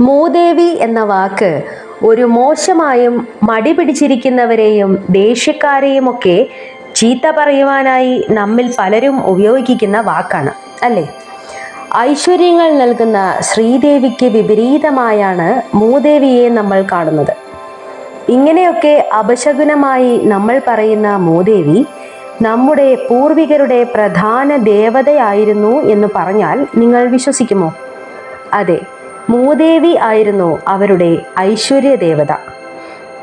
മൂദേവി എന്ന വാക്ക് ഒരു മോശമായും മടി പിടിച്ചിരിക്കുന്നവരെയും ദേഷ്യക്കാരെയുമൊക്കെ ചീത്ത പറയുവാനായി നമ്മിൽ പലരും ഉപയോഗിക്കുന്ന വാക്കാണ് അല്ലേ? ഐശ്വര്യങ്ങൾ നൽകുന്ന ശ്രീദേവിക്ക് വിപരീതമായാണ് മൂദേവിയെ നമ്മൾ കാണുന്നത്. ഇങ്ങനെയൊക്കെ അപശകുനമായി നമ്മൾ പറയുന്ന മൂദേവി നമ്മുടെ പൂർവികരുടെ പ്രധാന ദേവതയായിരുന്നു എന്ന് പറഞ്ഞാൽ നിങ്ങൾ വിശ്വസിക്കുമോ? അതെ മൂദേവി ആയിരുന്നു അവരുടെ ഐശ്വര്യ ദേവത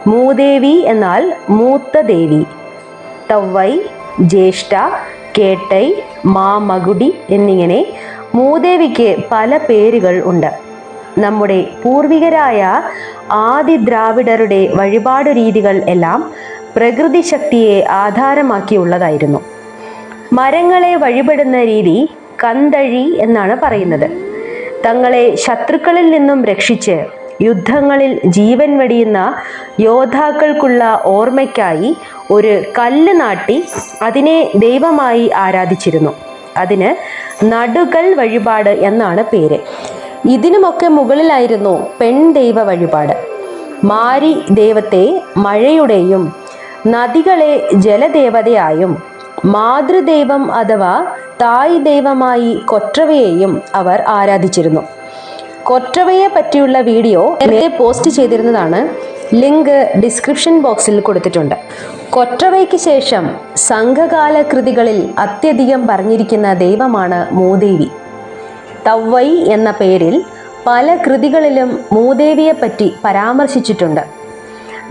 മൂദേവി എന്നാൽ മൂത്ത ദേവി. തവ്വൈ ജ്യേഷ്ഠ കേട്ടൈ മാമകുടി എന്നിങ്ങനെ മൂദേവിക്ക് പല പേരുകൾ ഉണ്ട്. നമ്മുടെ പൂർവികരായ ആദി ദ്രാവിഡരുടെ വഴിപാട് രീതികൾ എല്ലാം പ്രകൃതി ശക്തിയെ ആധാരമാക്കിയുള്ളതായിരുന്നു. മരങ്ങളെ വഴിപെടുന്ന രീതി കന്തഴി എന്നാണ് പറയുന്നത്. തങ്ങളെ ശത്രുക്കളിൽ നിന്നും രക്ഷിച്ച് യുദ്ധങ്ങളിൽ ജീവൻ വെടിയുന്ന യോദ്ധാക്കൾക്കുള്ള ഓർമ്മയ്ക്കായി ഒരു കല്ല് നാട്ടി അതിനെ ദൈവമായി ആരാധിച്ചിരുന്നു. അതിന് നടുകൽ വഴിപാട് എന്നാണ് പേര്. ഇതിനുമൊക്കെ മുകളിലായിരുന്നു പെൺ ദൈവ വഴിപാട്. മാരി ദൈവത്തെ മഴയുടെയും നദികളെ ജലദേവതയായും മാതൃദൈവം അഥവാ തായ് ദൈവമായി കൊറ്റവയെയും അവർ ആരാധിച്ചിരുന്നു. കൊറ്റവയെ പറ്റിയുള്ള വീഡിയോ എന്നെ പോസ്റ്റ് ചെയ്തിരുന്നതാണ്. ലിങ്ക് ഡിസ്ക്രിപ്ഷൻ ബോക്സിൽ കൊടുത്തിട്ടുണ്ട്. കൊറ്റവയ്ക്ക് ശേഷം സംഘകാല കൃതികളിൽ അത്യധികം പറഞ്ഞിരിക്കുന്ന ദൈവമാണ് മൂദേവി. തവ്വൈ എന്ന പേരിൽ പല കൃതികളിലും മൂദേവിയെപ്പറ്റി പരാമർശിച്ചിട്ടുണ്ട്.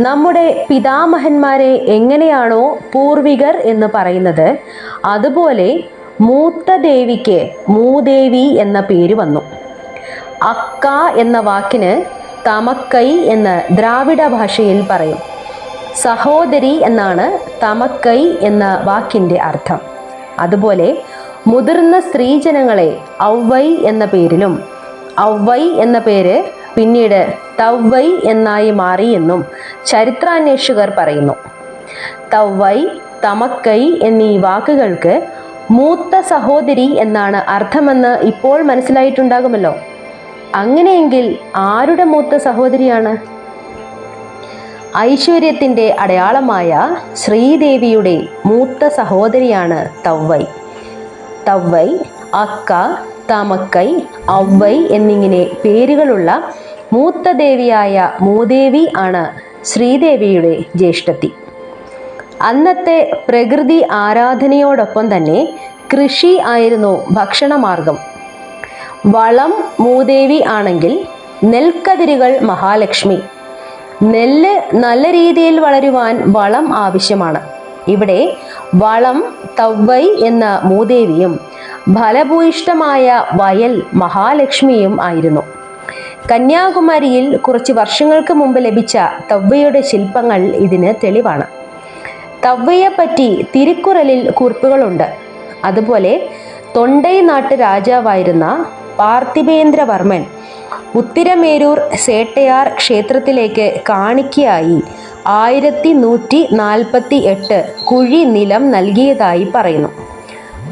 നമ്മുടെ പിതാമഹന്മാരെ എങ്ങനെയാണോ പൂർവികർ എന്ന് പറയുന്നത് അതുപോലെ മൂത്ത ദേവിക്ക് മൂദേവി എന്ന പേര് വന്നു. അക്ക എന്ന വാക്കിന് തമക്കൈ എന്ന് ദ്രാവിഡ ഭാഷയിൽ പറയും. സഹോദരി എന്നാണ് തമക്കൈ എന്ന വാക്കിന്റെ അർത്ഥം. അതുപോലെ മുതിർന്ന സ്ത്രീജനങ്ങളെ ഔവൈ എന്ന പേരിലും ഔവൈ എന്ന പേര് പിന്നീട് തവ്വൈ എന്നായി മാറി എന്നും ചരിത്രാന്വേഷകർ പറയുന്നു. തവ്വൈ തമക്കൈ എന്നീ വാക്കുകൾക്ക് മൂത്ത സഹോദരി എന്നാണ് അർത്ഥമെന്ന് ഇപ്പോൾ മനസ്സിലായിട്ടുണ്ടാകുമല്ലോ. അങ്ങനെയെങ്കിൽ ആരുടെ മൂത്ത സഹോദരിയാണ്? ഐശ്വര്യത്തിന്റെ അടയാളമായ ശ്രീദേവിയുടെ മൂത്ത സഹോദരിയാണ് തവ്വൈ. തവ്വൈ അക്ക തമക്കൈ ഔവൈ എന്നിങ്ങനെ പേരുകളുള്ള മൂത്ത ദേവിയായ മൂദേവി ആണ് ശ്രീദേവിയുടെ ജ്യേഷ്ഠത്തി. അന്നത്തെ പ്രകൃതി ആരാധനയോടൊപ്പം തന്നെ കൃഷി ആയിരുന്നു ഭക്ഷണമാർഗം. വളം മൂദേവി ആണെങ്കിൽ നെൽക്കതിരുകൾ മഹാലക്ഷ്മി. നെല്ല് നല്ല രീതിയിൽ വളരുവാൻ വളം ആവശ്യമാണ്. ഇവിടെ വളം തവ്വൈ എന്ന മൂദേവിയും ഫലഭൂയിഷ്ടമായ വയൽ മഹാലക്ഷ്മിയും ആയിരുന്നു. കന്യാകുമാരിയിൽ കുറച്ച് വർഷങ്ങൾക്ക് മുമ്പ് ലഭിച്ച തവ്വയുടെ ശില്പങ്ങൾ ഇതിന് തെളിവാണ്. തവ്വയെപ്പറ്റി തിരുക്കുറലിൽ കുറിപ്പുകളുണ്ട്. അതുപോലെ തൊണ്ടൈ നാട്ട് രാജാവായിരുന്ന പാർത്ഥിപേന്ദ്രവർമ്മൻ ഉത്തിരമേരൂർ സേട്ടയാർ ക്ഷേത്രത്തിലേക്ക് കാണിക്കയായി ആയിരത്തി നൂറ്റി നാൽപ്പത്തി എട്ട് കുഴി നിലം നൽകിയതായി പറയുന്നു.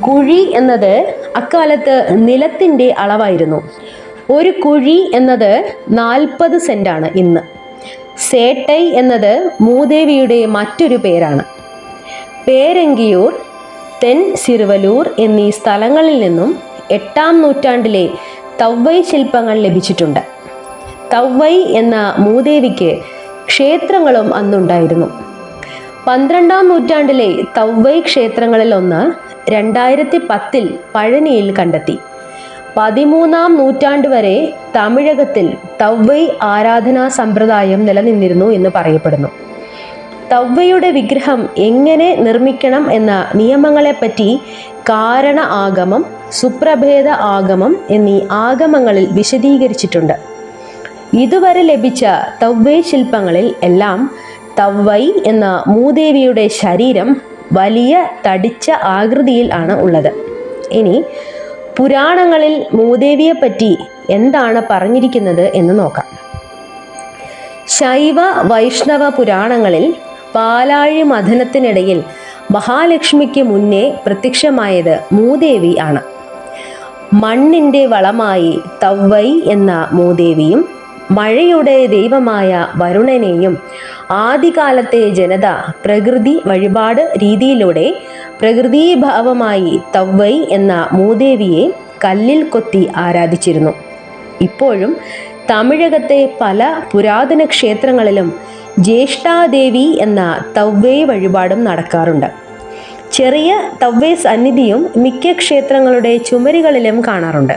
കുഴി എന്നത് അക്കാലത്ത് നിലത്തിന്റെ അളവായിരുന്നു. ഒരു കുഴി എന്നത് നാൽപ്പത് സെന്റാണ് ഇന്ന്. സേട്ടൈ എന്നത് മൂദേവിയുടെ മറ്റൊരു പേരാണ്. പേരങ്കിയൂർ തെൻ സിറുവലൂർ എന്നീ സ്ഥലങ്ങളിൽ നിന്നും എട്ടാം നൂറ്റാണ്ടിലെ തവ്വൈ ശില്പങ്ങൾ ലഭിച്ചിട്ടുണ്ട്. തവ്വൈ എന്ന മൂദേവിക്ക് ക്ഷേത്രങ്ങളും അന്നുണ്ടായിരുന്നു. പന്ത്രണ്ടാം നൂറ്റാണ്ടിലെ തവ്വൈ ക്ഷേത്രങ്ങളിൽ ഒന്ന് രണ്ടായിരത്തി പത്തിൽ പഴനിയിൽ കണ്ടെത്തി. പതിമൂന്നാം നൂറ്റാണ്ട് വരെ തമിഴകത്തിൽ തവ്വൈ ആരാധനാ സമ്പ്രദായം നിലനിന്നിരുന്നു എന്ന് പറയപ്പെടുന്നു. തവ്വയുടെ വിഗ്രഹം എങ്ങനെ നിർമ്മിക്കണം എന്ന നിയമങ്ങളെപ്പറ്റി കാരണ ആഗമം സുപ്രഭേദ ആഗമം എന്നീ ആഗമങ്ങളിൽ വിശദീകരിച്ചിട്ടുണ്ട്. ഇതുവരെ ലഭിച്ച തവ്വൈ ശില്പങ്ങളിൽ എല്ലാം തവ്വൈ എന്ന മൂദേവിയുടെ ശരീരം വലിയ തടിച്ച ആകൃതിയിൽ ആണ് ഉള്ളത്. ഇനി പുരാണങ്ങളിൽ മൂദേവിയെപ്പറ്റി എന്താണ് പറഞ്ഞിരിക്കുന്നത് എന്ന് നോക്കാം. ശൈവ വൈഷ്ണവ പുരാണങ്ങളിൽ പാലാഴി മഥനത്തിനിടയിൽ മഹാലക്ഷ്മിക്ക് മുന്നേ പ്രത്യക്ഷമായത് മൂദേവി ആണ്. മണ്ണിന്റെ വളമായി തവ്വൈ എന്ന മൂദേവിയും മഴയുടെ ദൈവമായ വരുണനെയും ആദ്യകാലത്തെ ജനത പ്രകൃതി വഴിപാട് രീതിയിലൂടെ പ്രകൃതീഭാവമായി തവ്വൈ എന്ന മൂദേവിയെ കല്ലിൽ കൊത്തി ആരാധിച്ചിരുന്നു. ഇപ്പോഴും തമിഴകത്തെ പല പുരാതന ക്ഷേത്രങ്ങളിലും ജ്യേഷ്ഠാദേവി എന്ന തവ്വേ വഴിപാടും നടക്കാറുണ്ട്. ചെറിയ തവ്വേ സന്നിധിയും മിക്ക ക്ഷേത്രങ്ങളുടെ ചുമരുകളിലും കാണാറുണ്ട്.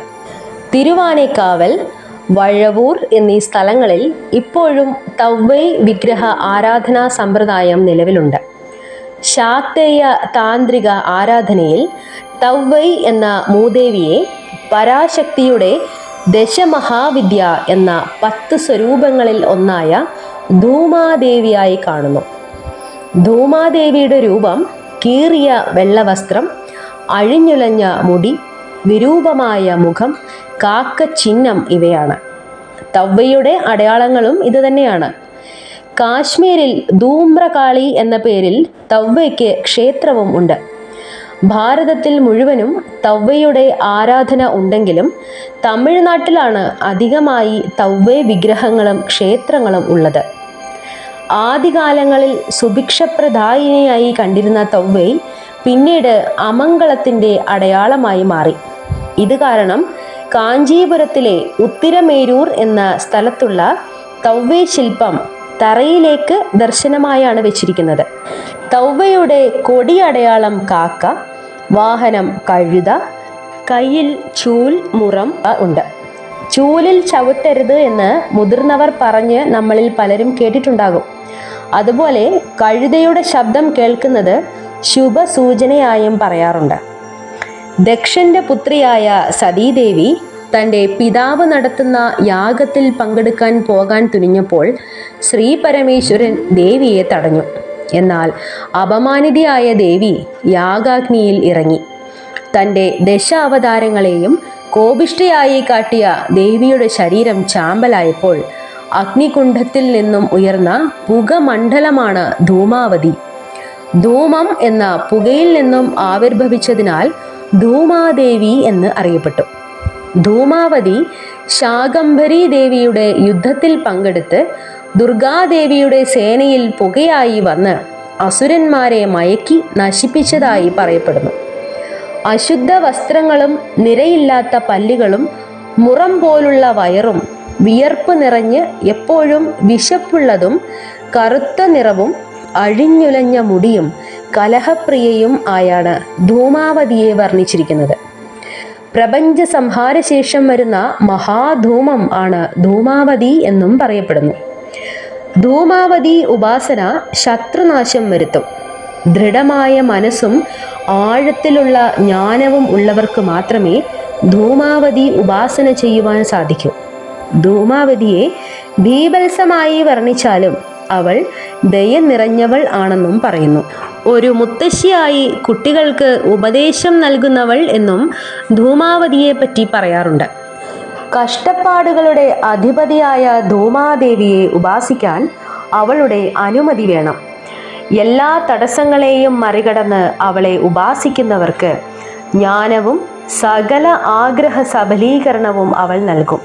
തിരുവാനേക്കാവൽ വഴവൂർ എന്നീ സ്ഥലങ്ങളിൽ ഇപ്പോഴും തവ്വൈ വിഗ്രഹ ആരാധനാ സമ്പ്രദായം നിലവിലുണ്ട്. ശാക്തേയ താന്ത്രിക ആരാധനയിൽ തവ്വൈ എന്ന മൂദേവിയെ പരാശക്തിയുടെ ദശമഹാവിദ്യ എന്ന പത്ത് സ്വരൂപങ്ങളിൽ ഒന്നായ ധൂമാദേവിയായി കാണുന്നു. ധൂമാദേവിയുടെ രൂപം കീറിയ വെള്ളവസ്ത്രം അഴിഞ്ഞുലഞ്ഞ മുടി വിരൂപമായ മുഖം കാക്ക ചിഹ്നം ഇവയാണ്. തവ്വയുടെ അടയാളങ്ങളും ഇതുതന്നെയാണ് കാശ്മീരിൽ ധൂമ്രകാളി എന്ന പേരിൽ തവ്വയ്ക്ക് ക്ഷേത്രവും ഉണ്ട്. ഭാരതത്തിൽ മുഴുവനും തവ്വയുടെ ആരാധന ഉണ്ടെങ്കിലും തമിഴ്നാട്ടിലാണ് അധികമായി തവ്വേ വിഗ്രഹങ്ങളും ക്ഷേത്രങ്ങളും ഉള്ളത്. ആദ്യകാലങ്ങളിൽ സുഭിക്ഷപ്രദായിനിയായി കണ്ടിരുന്ന തൗവൈ പിന്നീട് അമംഗളത്തിന്റെ അടയാളമായി മാറി. ഇത് കാരണം കാഞ്ചീപുരത്തിലെ ഉത്തിരമേരൂർ എന്ന സ്ഥലത്തുള്ള തവ്വേ ശില്പം തറയിലേക്ക് ദർശനമായാണ് വെച്ചിരിക്കുന്നത്. തൗവയുടെ കൊടിയടയാളം കാക്ക വാഹനം കഴുത കയ്യിൽ ചൂൽ മുറം ഉണ്ട്. ചൂലിൽ ചവിട്ടരുത് എന്ന് മുതിർന്നവർ പറഞ്ഞ് നമ്മളിൽ പലരും കേട്ടിട്ടുണ്ടാകും. അതുപോലെ കഴുതയുടെ ശബ്ദം കേൾക്കുന്നത് ശുഭ ശുഭസൂചനയായും പറയാറുണ്ട്. ദക്ഷന്റെ പുത്രിയായ സതീദേവി തന്റെ പിതാവ് നടത്തുന്ന യാഗത്തിൽ പങ്കെടുക്കാൻ പോകാൻ തുനിഞ്ഞപ്പോൾ ശ്രീ പരമേശ്വരൻ ദേവിയെ തടഞ്ഞു. എന്നാൽ അപമാനിതയായ ദേവി യാഗാഗ്നിയിൽ ഇറങ്ങി. തന്റെ ദശാവതാരങ്ങളെയും കോപിഷ്ഠയായി കാട്ടിയ ദേവിയുടെ ശരീരം ചാമ്പലായപ്പോൾ അഗ്നികുണ്ഠത്തിൽ നിന്നും ഉയർന്ന പുകമണ്ഡലമാണ് ധൂമാവതി. ധൂമം എന്ന പുകയിൽ നിന്നും ആവിർഭവിച്ചതിനാൽ ധൂമാദേവി എന്ന് അറിയപ്പെട്ടു. ധൂമാവതി ശാകംഭരി ദേവിയുടെ യുദ്ധത്തിൽ പങ്കെടുത്ത് ദുർഗാദേവിയുടെ സേനയിൽ പുകയായി വന്ന് അസുരന്മാരെ മയക്കി നശിപ്പിച്ചതായി പറയപ്പെടുന്നു. അശുദ്ധ വസ്ത്രങ്ങളും നിരയില്ലാത്ത പല്ലുകളും മുറം പോലുള്ള വയറും വിയർപ്പ് നിറഞ്ഞ് എപ്പോഴും വിശപ്പുള്ളതും കറുത്ത നിറവും അഴിഞ്ഞുലഞ്ഞ മുടിയും കലഹപ്രിയയും ആയാണ് ധൂമാവതിയെ വർണിച്ചിരിക്കുന്നത്. പ്രപഞ്ച സംഹാരശേഷം വരുന്ന മഹാധൂമം ആണ് ധൂമാവതി എന്നും പറയപ്പെടുന്നു. ധൂമാവതി ഉപാസന ശത്രുനാശം വരുത്തും. ദൃഢമായ മനസ്സും ആഴത്തിലുള്ള ജ്ഞാനവും ഉള്ളവർക്ക് മാത്രമേ ധൂമാവതി ഉപാസന ചെയ്യുവാൻ സാധിക്കൂ. ധൂമാവതിയെ ഭീവത്സമായി വർണിച്ചാലും അവൾ ദയ നിറഞ്ഞവൾ ആണെന്നും പറയുന്നു. ഒരു മുത്തശ്ശിയായി കുട്ടികൾക്ക് ഉപദേശം നൽകുന്നവൾ എന്നും ധൂമാവതിയെ പറ്റി പറയാറുണ്ട്. കഷ്ടപ്പാടുകളുടെ അധിപതിയായ ധൂമാദേവിയെ ഉപാസിക്കാൻ അവളുടെ അനുമതി വേണം. എല്ലാ തടസ്സങ്ങളെയും മറികടന്ന് അവളെ ഉപാസിക്കുന്നവർക്ക് ജ്ഞാനവും സകല ആഗ്രഹ സബലീകരണവും അവൾ നൽകും.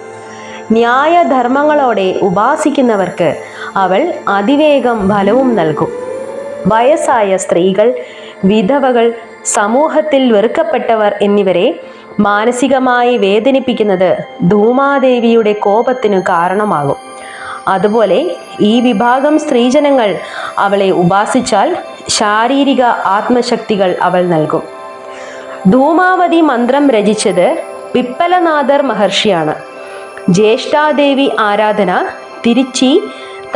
ന്യായധർമ്മങ്ങളോടെ ഉപാസിക്കുന്നവർക്ക് അവൾ അതിവേഗം ഫലവും നൽകും. വയസ്സായ സ്ത്രീകൾ വിധവകൾ സമൂഹത്തിൽ വെറുക്കപ്പെട്ടവർ എന്നിവരെ മാനസികമായി വേദനിപ്പിക്കുന്നത് ധൂമാദേവിയുടെ കോപത്തിന് കാരണമാകും. അതുപോലെ ഈ വിഭാഗം സ്ത്രീജനങ്ങൾ അവളെ ഉപാസിച്ചാൽ ശാരീരിക ആത്മശക്തികൾ അവൾ നൽകും. ധൂമാവതി മന്ത്രം രചിച്ചത് പിപ്പലനാഥർ മഹർഷിയാണ്. ജ്യേഷ്ഠാദേവി ആരാധന തിരുച്ചി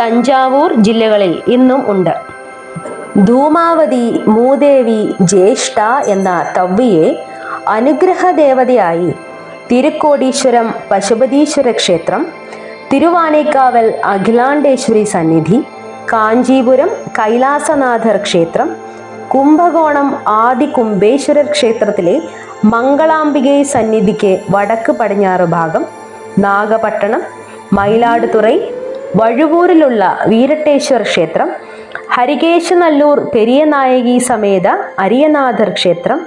തഞ്ചാവൂർ ജില്ലകളിൽ ഇന്നും ഉണ്ട്. ധൂമാവതി മൂദേവി ജ്യേഷ്ഠ എന്ന തവ്വിയെ അനുഗ്രഹ ദേവതയായി തിരുക്കോടീശ്വരം പശുപതീശ്വര ക്ഷേത്രം തിരുവാനേക്കാവൽ അഖിലാണ്ടേശ്വരി സന്നിധി കാഞ്ചീപുരം കൈലാസനാഥർ ക്ഷേത്രം കുംഭകോണം ആദി കുംഭേശ്വരർ ക്ഷേത്രത്തിലെ മംഗളാംബികൈ സന്നിധിക്ക് വടക്ക് പടിഞ്ഞാറ് ഭാഗം നാഗപട്ടണം മയിലാടുതുറൈ വഴുവൂരിലുള്ള വീരട്ടേശ്വര ക്ഷേത്രം ഹരികേശനല്ലൂർ പെരിയനായകി സമേത അരിയനാഥർ ക്ഷേത്രം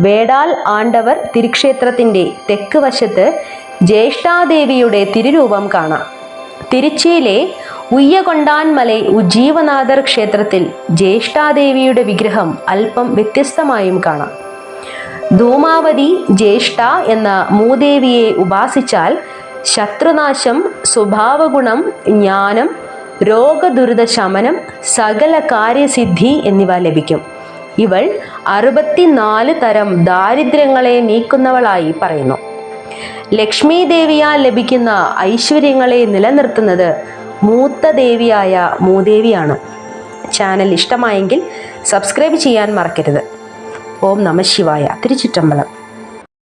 വേടാൽ ആണ്ടവർ തിരുക്ഷേത്രത്തിന്റെ തെക്ക് വശത്ത് ജ്യേഷ്ഠാദേവിയുടെ തിരുരൂപം കാണാം. തിരുച്ചിയിലെ ഉയ്യകൊണ്ടാൻമലൈ ഉജ്ജീവനാഥർ ക്ഷേത്രത്തിൽ ജ്യേഷ്ഠാദേവിയുടെ വിഗ്രഹം അല്പം വ്യത്യസ്തമായും കാണാം. ധൂമാവതി ജ്യേഷ്ഠ എന്ന മൂദേവിയെ ഉപാസിച്ചാൽ ശത്രുനാശം സ്വഭാവഗുണം ജ്ഞാനം രോഗദുരിത ശമനം സകല കാര്യസിദ്ധി എന്നിവ ലഭിക്കും. ഇവൾ അറുപത്തിനാല് തരം ദാരിദ്ര്യങ്ങളെ നീക്കുന്നവളായി പറയുന്നു. ലക്ഷ്മി ദേവിയാൽ ലഭിക്കുന്ന ഐശ്വര്യങ്ങളെ നിലനിർത്തുന്നത് മൂത്ത ദേവിയായ മൂദേവിയാണ്. ചാനൽ ഇഷ്ടമായെങ്കിൽ സബ്സ്ക്രൈബ് ചെയ്യാൻ മറക്കരുത്. ഓം നമ ശിവായ. തിരുച്ചിറ്റമ്പലം.